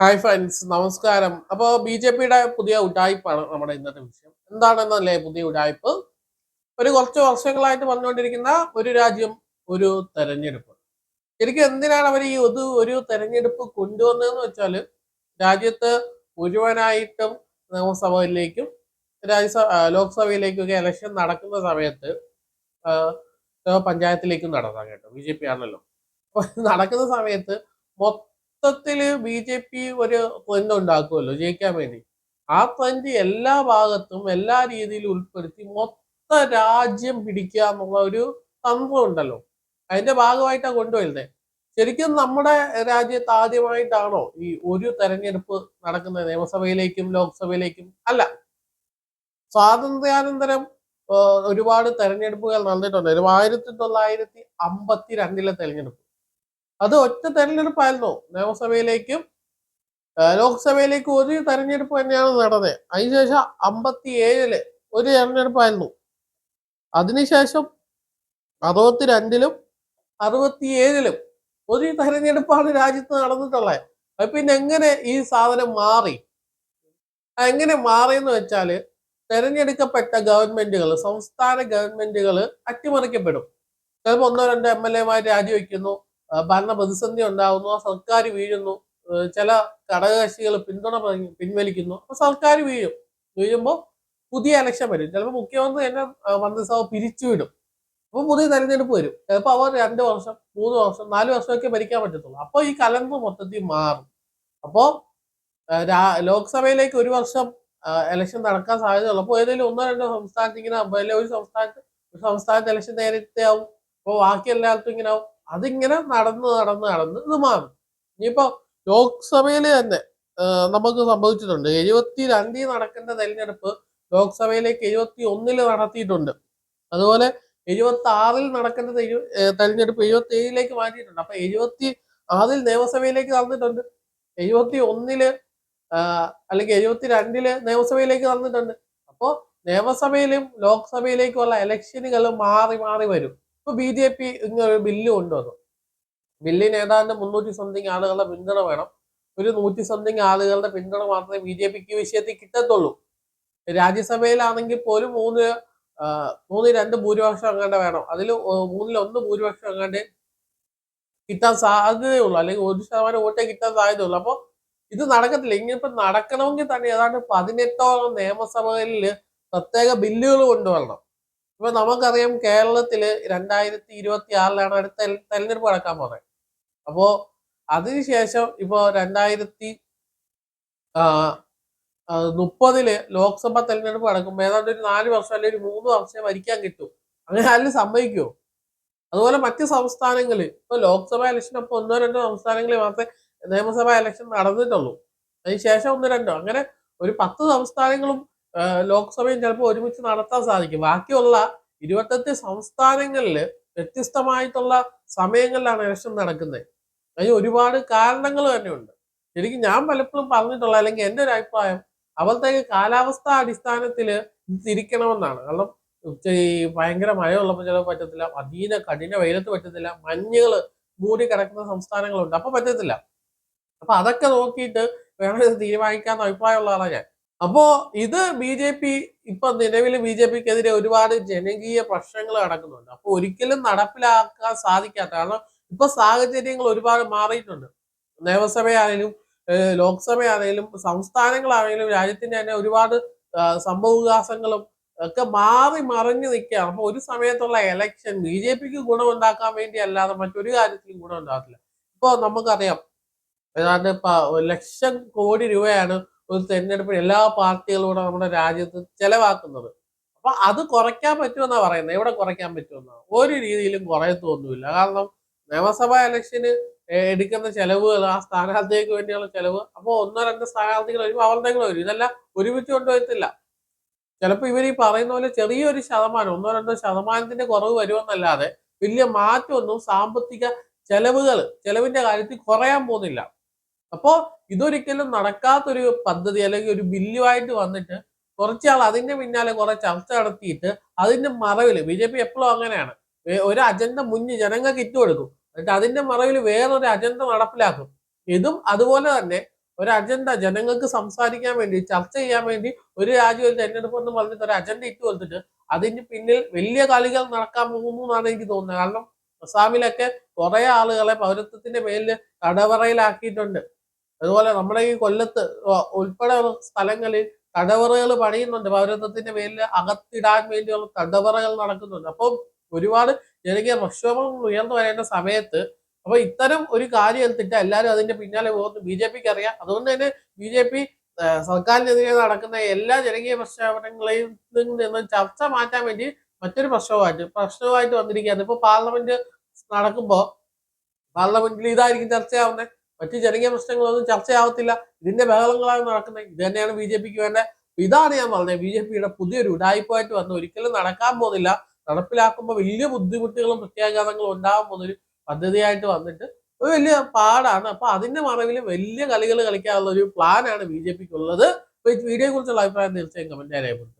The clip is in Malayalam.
ഹായ് ഫ്രണ്ട്സ് നമസ്കാരം. അപ്പോൾ ബി ജെ പിയുടെ പുതിയ ഉടായ്പാണ് നമ്മുടെ ഇന്നത്തെ വിഷയം. എന്താണെന്നല്ലേ പുതിയ ഉടായ്പ്? ഒരു കുറച്ച് വർഷങ്ങളായിട്ട് വന്നുകൊണ്ടിരിക്കുന്ന ഒരു രാജ്യം ഒരു തെരഞ്ഞെടുപ്പ്. ശരിക്കും എന്തിനാണ് അവർ ഈ ഒരു ഒരു തെരഞ്ഞെടുപ്പ് കൊണ്ടുവന്നതെന്ന് വെച്ചാൽ രാജ്യത്ത് മുഴുവനായിട്ടും നിയമസഭയിലേക്കും രാജ്യസഭ ലോക്സഭയിലേക്കൊക്കെ ഇലക്ഷൻ നടക്കുന്ന സമയത്ത് പഞ്ചായത്തിലേക്കും നടത്താം കേട്ടോ. ബി ജെ പി ആണല്ലോ. നടക്കുന്ന സമയത്ത് മൊത്തത്തിൽ ബി ജെ പി ഒരു ട്രെൻഡ് ഉണ്ടാക്കുമല്ലോ ജയിക്കാൻ വേണ്ടി. ആ ട്രെൻഡ് എല്ലാ ഭാഗത്തും എല്ലാ രീതിയിലും ഉൾപ്പെടുത്തി മൊത്ത രാജ്യം പിടിക്കുക എന്നുള്ള ഒരു തന്ത്രം ഉണ്ടല്ലോ. അതിന്റെ ഭാഗമായിട്ടാണ് കൊണ്ടുവരുന്നത് ശരിക്കും നമ്മുടെ രാജ്യത്ത് ആദ്യമായിട്ടാണോ ഈ ഒരു തെരഞ്ഞെടുപ്പ് നടക്കുന്നത്? നിയമസഭയിലേക്കും ലോക്സഭയിലേക്കും അല്ല. സ്വാതന്ത്ര്യാനന്തരം ഒരുപാട് തെരഞ്ഞെടുപ്പുകൾ നടന്നിട്ടുണ്ട്. ആയിരത്തി തൊള്ളായിരത്തി അമ്പത്തി രണ്ടിലെ തെരഞ്ഞെടുപ്പ്. അത് ഒറ്റ തെരഞ്ഞെടുപ്പായിരുന്നു. നിയമസഭയിലേക്കും ലോക്സഭയിലേക്കും ഒരു തെരഞ്ഞെടുപ്പ് തന്നെയാണ് നടന്നത്. അതിനുശേഷം അമ്പത്തി ഏഴിൽ ഒരു തെരഞ്ഞെടുപ്പായിരുന്നു. അതിനുശേഷം അറുപത്തി രണ്ടിലും അറുപത്തി ഏഴിലും ഒരു തെരഞ്ഞെടുപ്പാണ് രാജ്യത്ത് നടന്നിട്ടുള്ളത്. അത് പിന്നെ എങ്ങനെ ഈ സാധനം മാറി? എങ്ങനെ മാറിയെന്ന് വെച്ചാൽ തെരഞ്ഞെടുക്കപ്പെട്ട ഗവൺമെന്റുകൾ സംസ്ഥാന ഗവൺമെന്റുകൾ അട്ടിമറിക്കപ്പെടും. ചിലപ്പോൾ ഒന്നോ രണ്ടോ എം എൽ എമാർ രാജിവെക്കുന്നു. ഭരണ പ്രതിസന്ധി ഉണ്ടാകുന്നു സർക്കാർ വീഴുന്നു ചില ഘടകകക്ഷികൾ പിന്തുണ പിൻവലിക്കുന്നു അപ്പൊ സർക്കാർ വീഴും. വീഴുമ്പോൾ പുതിയ ഇലക്ഷൻ വരും. ചിലപ്പോൾ മുഖ്യമന്ത്രി തന്നെ മന്ത്രിസഭ പിരിച്ചുവിടും. അപ്പൊ പുതിയ തെരഞ്ഞെടുപ്പ് വരും. ചിലപ്പോൾ അവർ രണ്ട് വർഷം മൂന്ന് വർഷം നാല് വർഷമൊക്കെ ഭരിക്കാൻ പറ്റത്തുള്ളൂ. അപ്പോൾ ഈ കലണ്ടർ മൊത്തത്തിൽ മാറും. അപ്പോൾ ലോക്സഭയിലേക്ക് ഒരു വർഷം ഇലക്ഷൻ നടക്കാൻ സാധ്യതയുള്ളപ്പോൾ ഏതെങ്കിലും ഒന്നോ രണ്ടോ സംസ്ഥാനത്ത് ഇങ്ങനെ അല്ലെങ്കിൽ ഒരു സംസ്ഥാനത്ത് ഒരു സംസ്ഥാനത്ത് ഇലക്ഷൻ നേരത്തെ ആവും. അപ്പോൾ ബാക്കി എല്ലായിടത്തും ഇങ്ങനെ ആവും. അതിങ്ങനെ നടന്ന് നടന്ന് നടന്ന് ഇത് മാറും. ഇനിയിപ്പോ ലോക്സഭയിൽ തന്നെ നമുക്ക് സംഭവിച്ചിട്ടുണ്ട്. എഴുപത്തി രണ്ടിൽ നടക്കേണ്ട തെരഞ്ഞെടുപ്പ് ലോക്സഭയിലേക്ക് എഴുപത്തി ഒന്നിൽ നടത്തിയിട്ടുണ്ട്. അതുപോലെ എഴുപത്തി ആറിൽ നടക്കേണ്ട തെരഞ്ഞെടുപ്പ് എഴുപത്തി ഏഴിലേക്ക് മാറ്റിയിട്ടുണ്ട്. അപ്പൊ എഴുപത്തി ആറിൽ നിയമസഭയിലേക്ക് നടന്നിട്ടുണ്ട്. എഴുപത്തി ഒന്നിൽ അല്ലെങ്കിൽ എഴുപത്തി രണ്ടിൽ നിയമസഭയിലേക്ക് നടന്നിട്ടുണ്ട്. അപ്പോ നിയമസഭയിലും ലോക്സഭയിലേക്കുള്ള ഇലക്ഷനുകൾ മാറി മാറി വരും. ഇപ്പൊ ബി ജെ പി ഇങ്ങനെ ബില്ല് കൊണ്ടുവന്നു. ബില്ലിന് ഏതാണ്ട് മുന്നൂറ്റി സംതിങ് ആളുകളുടെ പിന്തുണ വേണം. ഒരു നൂറ്റി സംതിങ് ആളുകളുടെ പിന്തുണ മാത്രമേ ബി ജെ പിക്ക് വിഷയത്തിൽ കിട്ടത്തുള്ളൂ. രാജ്യസഭയിലാണെങ്കിൽ പോലും മൂന്ന് മൂന്ന് രണ്ട് ഭൂരിപക്ഷം അങ്ങാണ്ട് വേണം. അതിൽ മൂന്നിൽ ഒന്ന് ഭൂരിപക്ഷം അങ്ങാണ്ട് കിട്ടാൻ സാധ്യതയുള്ളൂ അല്ലെങ്കിൽ ഒരു ശതമാനം വോട്ടേ കിട്ടാൻ സാധ്യതയുള്ളൂ അപ്പോൾ ഇത് നടക്കത്തില്ല. ഇങ്ങനിപ്പോ നടക്കണമെങ്കിൽ തന്നെ ഏതാണ്ട് പതിനെട്ടോളം നിയമസഭകളിൽ പ്രത്യേക ബില്ലുകൾ കൊണ്ടുവരണം. ഇപ്പൊ നമുക്കറിയാം കേരളത്തിൽ രണ്ടായിരത്തി ഇരുപത്തി ആറിലാണ് അടുത്ത തെര- തെരഞ്ഞെടുപ്പ് നടക്കാൻ പോകുന്നത് അപ്പോ അതിനുശേഷം ഇപ്പോ രണ്ടായിരത്തി മുപ്പതിൽ ലോക്സഭ തെരഞ്ഞെടുപ്പ് നടക്കുമ്പോൾ ഏതാണ്ട് ഒരു നാല് വർഷം അല്ലെങ്കിൽ ഒരു മൂന്ന് വർഷം ഭരിക്കാൻ കിട്ടും. അങ്ങനെ ആരും സമ്മതിക്കുമോ അതുപോലെ മറ്റ് സംസ്ഥാനങ്ങളിൽ ഇപ്പൊ ലോക്സഭ ഇലക്ഷൻ അപ്പൊ ഒന്നോ രണ്ടോ സംസ്ഥാനങ്ങളിൽ മാത്രമേ നിയമസഭാ ഇലക്ഷൻ നടന്നിട്ടുള്ളൂ. അതിനുശേഷം ഒന്ന് രണ്ടോ? അങ്ങനെ ഒരു പത്ത് സംസ്ഥാനങ്ങളും ലോക്സഭയും ചിലപ്പോൾ ഒരുമിച്ച് നടത്താൻ സാധിക്കും. ബാക്കിയുള്ള ഇരുപത്തെട്ട് സംസ്ഥാനങ്ങളിൽ വ്യത്യസ്തമായിട്ടുള്ള സമയങ്ങളിലാണ് ഇലക്ഷൻ നടക്കുന്നത്. അതിന് ഒരുപാട് കാരണങ്ങൾ തന്നെയുണ്ട്. ശരിക്കും ഞാൻ പലപ്പോഴും പറഞ്ഞിട്ടുള്ള അല്ലെങ്കിൽ എന്റെ ഒരു അഭിപ്രായം അവിടുത്തെ കാലാവസ്ഥ അടിസ്ഥാനത്തിൽ തിരിക്കണമെന്നാണ് കാരണം ഈ ഭയങ്കര മഴ ഉള്ളപ്പോൾ ചിലപ്പോൾ പറ്റത്തില്ല അതീന കഠിന വെയിലത്ത് പറ്റത്തില്ല മഞ്ഞുകൾ മൂടി കിടക്കുന്ന സംസ്ഥാനങ്ങളുണ്ട് അപ്പൊ പറ്റത്തില്ല. അപ്പൊ അതൊക്കെ നോക്കിയിട്ട് വേണം ഇത് തീരുമാനിക്കാന്ന് അഭിപ്രായമുള്ള ആളാണ് ഞാൻ. അപ്പോ ഇത് ബി ജെ പി ഇപ്പൊ നിലവിൽ ബി ജെ പിക്കെതിരെ ഒരുപാട് ജനകീയ പ്രശ്നങ്ങൾ നടക്കുന്നുണ്ട്. അപ്പൊ ഒരിക്കലും നടപ്പിലാക്കാൻ സാധിക്കാത്ത കാരണം ഇപ്പൊ സാഹചര്യങ്ങൾ ഒരുപാട് മാറിയിട്ടുണ്ട്. നിയമസഭയാണെങ്കിലും ലോക്സഭയാണെങ്കിലും സംസ്ഥാനങ്ങളാണെങ്കിലും രാജ്യത്തിന്റെ തന്നെ ഒരുപാട് സംഭവവികാസങ്ങളും ഒക്കെ മാറി മറിഞ്ഞു നിൽക്കുകയാണ്. അപ്പൊ ഒരു സമയത്തുള്ള എലക്ഷൻ ബി ജെ പിക്ക് ഗുണമുണ്ടാക്കാൻ വേണ്ടി അല്ലാതെ മറ്റൊരു കാര്യത്തിലും ഗുണമുണ്ടാകത്തില്ല. ഇപ്പൊ നമുക്കറിയാം ഏതാണ്ട് ഇപ്പൊ ലക്ഷം കോടി രൂപയാണ് ഒരു തെരഞ്ഞെടുപ്പിന് എല്ലാ പാർട്ടികളൂടെ നമ്മുടെ രാജ്യത്ത് ചെലവാക്കുന്നത്. അപ്പൊ അത് കുറയ്ക്കാൻ പറ്റുമെന്നാണ് പറയുന്നത്. എവിടെ കുറയ്ക്കാൻ പറ്റുമെന്നാണ് ഒരു രീതിയിലും കുറയത്തൊന്നുമില്ല. കാരണം നിയമസഭാ ഇലക്ഷന് എടുക്കുന്ന ചെലവുകൾ ആ സ്ഥാനാർത്ഥികൾക്ക് വേണ്ടിയുള്ള ചെലവ് അപ്പോൾ ഒന്നോ രണ്ടോ സ്ഥാനാർത്ഥികൾ വരുമ്പോൾ അവരുടെ കൂടെ വരും. ഇതെല്ലാം ഒരുമിച്ച് കൊണ്ടുവരത്തില്ല. ചിലപ്പോൾ ഇവർ ഈ പറയുന്ന പോലെ ചെറിയൊരു ശതമാനം ഒന്നോ രണ്ടോ ശതമാനത്തിന്റെ കുറവ് വരുമെന്നല്ലാതെ വലിയ മാറ്റമൊന്നും സാമ്പത്തിക ചെലവുകൾ ചെലവിന്റെ കാര്യത്തിൽ കുറയാൻ പോകുന്നില്ല. അപ്പോ ഇതൊരിക്കലും നടക്കാത്തൊരു പദ്ധതി അല്ലെങ്കിൽ ഒരു ബില്ലുമായിട്ട് വന്നിട്ട് കുറച്ചാൾ അതിന്റെ പിന്നാലെ കുറെ ചർച്ച നടത്തിയിട്ട് അതിന്റെ മറവിൽ ബി ജെ പി എപ്പോഴും അങ്ങനെയാണ് ഒരു അജണ്ട മുന്നിൽ ജനങ്ങൾക്ക് ഇട്ടുകൊടുക്കും എന്നിട്ട് അതിന്റെ മറവിൽ വേറൊരു അജണ്ട നടപ്പിലാക്കും. ഇതും അതുപോലെ തന്നെ ഒരു അജണ്ട ജനങ്ങൾക്ക് സംസാരിക്കാൻ വേണ്ടി ചർച്ച ചെയ്യാൻ വേണ്ടി ഒരു രാജ്യം ഒരു തെരഞ്ഞെടുപ്പ് എന്ന് പറഞ്ഞിട്ട് ഒരു അജണ്ട ഇട്ട് കൊടുത്തിട്ട് അതിന് പിന്നിൽ വലിയ കളികൾ നടക്കാൻ പോകുന്നു എന്നാണ് എനിക്ക് തോന്നുന്നത്. കാരണം അസാമിലൊക്കെ കുറെ ആളുകളെ പൗരത്വത്തിന്റെ പേരിൽ തടവറയിലാക്കിയിട്ടുണ്ട് അതുപോലെ നമ്മുടെ ഈ കൊല്ലത്ത് ഉൾപ്പെടെ സ്ഥലങ്ങളിൽ തടവറകൾ പണിയുന്നുണ്ട്. പൗരത്വത്തിന്റെ പേരിൽ അകത്തിടാൻ വേണ്ടിയുള്ള തടവറകൾ നടക്കുന്നുണ്ട്. അപ്പം ഒരുപാട് ജനകീയ പ്രക്ഷോഭങ്ങൾ ഉയർന്നു വരേണ്ട സമയത്ത് അപ്പൊ ഇത്തരം ഒരു കാര്യം എടുത്തിട്ട് എല്ലാവരും അതിന്റെ പിന്നാലെ പോകുന്നു. ബി ജെ പിക്ക് അറിയാം. അതുകൊണ്ട് തന്നെ ബി ജെ പി സർക്കാരിനെതിരെ നടക്കുന്ന എല്ലാ ജനകീയ പ്രക്ഷോഭങ്ങളെയും നിന്നും ചർച്ച മാറ്റാൻ വേണ്ടി മറ്റൊരു പ്രശ്നമായിട്ട് പ്രശ്നവുമായിട്ട് വന്നിരിക്കുകയാണ്. ഇപ്പൊ പാർലമെന്റ് നടക്കുമ്പോ പാർലമെന്റിൽ ഇതായിരിക്കും ചർച്ചയാവുന്നത് മറ്റു ജനകീയ പ്രശ്നങ്ങളൊന്നും ചർച്ചയാവത്തില്ല. ഇതിന്റെ ബഹളങ്ങളാണ് നടക്കുന്നത്. ഇത് തന്നെയാണ് ബി ജെ പിക്ക് അപ്പൊ ഇതാണ് ഞാൻ പറഞ്ഞത്. ബി ജെ പിയുടെ പുതിയൊരു ഉടായ്പായിട്ട് വന്ന് ഒരിക്കലും നടക്കാൻ പോകുന്നില്ല. നടപ്പിലാക്കുമ്പോൾ വലിയ ബുദ്ധിമുട്ടുകളും പ്രത്യാഘാതങ്ങളും ഉണ്ടാകാൻ പോകുന്നൊരു പദ്ധതിയായിട്ട് വന്നിട്ട് ഒരു വലിയ പാടാണ്. അപ്പൊ അതിന്റെ മറവിൽ വലിയ കളികൾ കളിക്കാനുള്ള ഒരു പ്ലാനാണ് ബി ജെ പിക്ക് ഉള്ളത്. വീഡിയോയെ കുറിച്ചുള്ള അഭിപ്രായം തീർച്ചയായും കമന്റ് രേഖപ്പെടുത്തുക